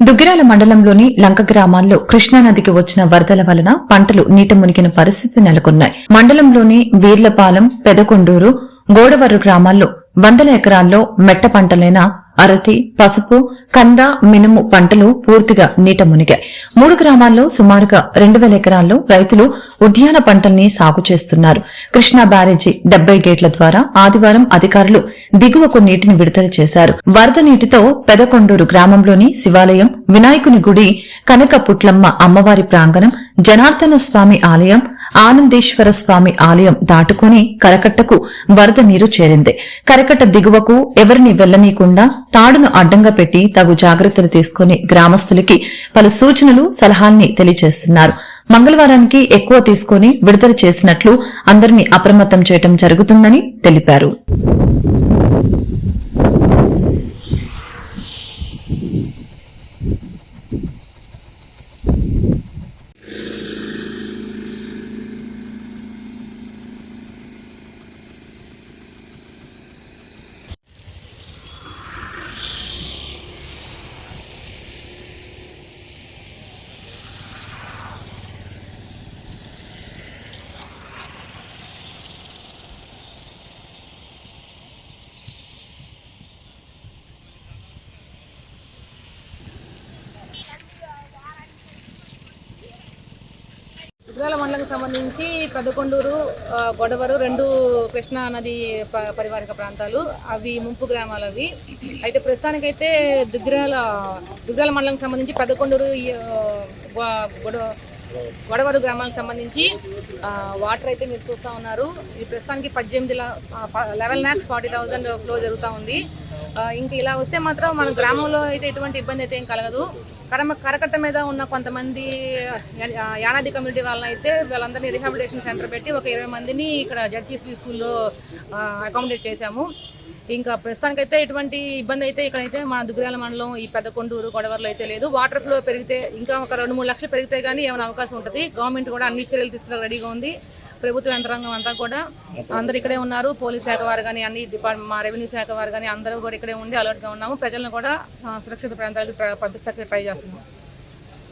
దుగ్గిరాల మండలంలోని లంక గ్రామాల్లో కృష్ణానదికి వచ్చిన వరదల వలన పంటలు నీట మునిగిన పరిస్థితి నెలకొన్నాయి. మండలంలోని వీర్లపాలెం పెదకొండూరు గోడవరు గ్రామాల్లో వందల ఎకరాల్లో మెట్ట పంటలైన అరటి పసుపు కంద మినుము పంటలు పూర్తిగా నీట మునిగాయి. మూడు గ్రామాల్లో సుమారుగా రెండు వేల ఎకరాల్లో రైతులు ఉద్యాన పంటల్ని సాగు చేస్తున్నారు. కృష్ణా బ్యారేజీ డెబ్బై గేట్ల ద్వారా ఆదివారం అధికారులు దిగువకు నీటిని విడుదల చేశారు. వరద నీటితో పెదకొండూరు గ్రామంలోని శివాలయం వినాయకుని గుడి కనక పుట్లమ్మ అమ్మవారి ప్రాంగణం జనార్దన స్వామి ఆలయం ఆనందేశ్వర స్వామి ఆలయం దాటుకుని కరకట్టకు వరద నీరు చేరింది. కరకట్ట దిగువకు ఎవరిని వెళ్ళనీయకుండా తాడును అడ్డంగా పెట్టి తగు జాగ్రత్తలు తీసుకుని గ్రామస్తులకి పలు సూచనలు సలహాల్ని తెలియజేస్తున్నారు. మంగళవారానికి ఎక్కువ తీసుకుని విడుదల చేసినట్లు అందరినీ అప్రమత్తం చేయడం జరుగుతుందని తెలిపారు. ఉగ్రాల మండలకు సంబంధించి పెదకొండూరు గొడవరు రెండు కృష్ణా నది పరివారిక ప్రాంతాలు. అవి ముంపు గ్రామాలు అవి అయితే ప్రస్తుతానికైతే దుగ్గిరాల దుగ్గిరాల మండలం సంబంధించి పెదకొండూరు గొడవ గొడవరు గ్రామాలకు సంబంధించి వాటర్ అయితే మీరు చూస్తూ ఉన్నారు. ఇది ప్రస్తుతానికి పద్దెనిమిది eleven lakhs forty thousand flow జరుగుతూ ఉంది. ఇంక ఇలా వస్తే మాత్రం మన గ్రామంలో అయితే ఎటువంటి ఇబ్బంది అయితే ఏం కలగదు. కరమ కరకట్ట మీద ఉన్న కొంతమంది యానాది కమ్యూనిటీ వాళ్ళని అయితే వాళ్ళందరినీ రిహాబిలిటేషన్ సెంటర్ పెట్టి ఒక ఇరవై మందిని ఇక్కడ జడ్పీసీ స్కూల్లో అకామిడేట్ చేశాము. ఇంకా ప్రస్తుతానికైతే ఎటువంటి ఇబ్బంది అయితే ఇక్కడైతే మా దుగ్గిరాల మండలం ఈ పెద్ద కొండూరు గొడవరలో అయితే లేదు. వాటర్ ఫ్లో పెరిగితే ఇంకా ఒక రెండు మూడు లక్షలు పెరిగితే కానీ ఏమైనా అవకాశం ఉంటుంది. గవర్నమెంట్ కూడా అన్ని చర్యలు తీసుకోవడానికి రెడీగా ఉంది. ప్రభుత్వ యంత్రాంగం అంతా కూడా అందరు ఇక్కడే ఉన్నారు. పోలీస్ శాఖ వారు కానీ అన్ని డిపార్ట్మెంట్ మా రెవెన్యూ శాఖ వారు కానీ అందరూ కూడా ఇక్కడే ఉండి అలర్ట్గా ఉన్నాము. ప్రజలను కూడా సురక్షిత ప్రాంతాలకు ట్ర- పంపిస్తానికి ట్రై చేస్తున్నాము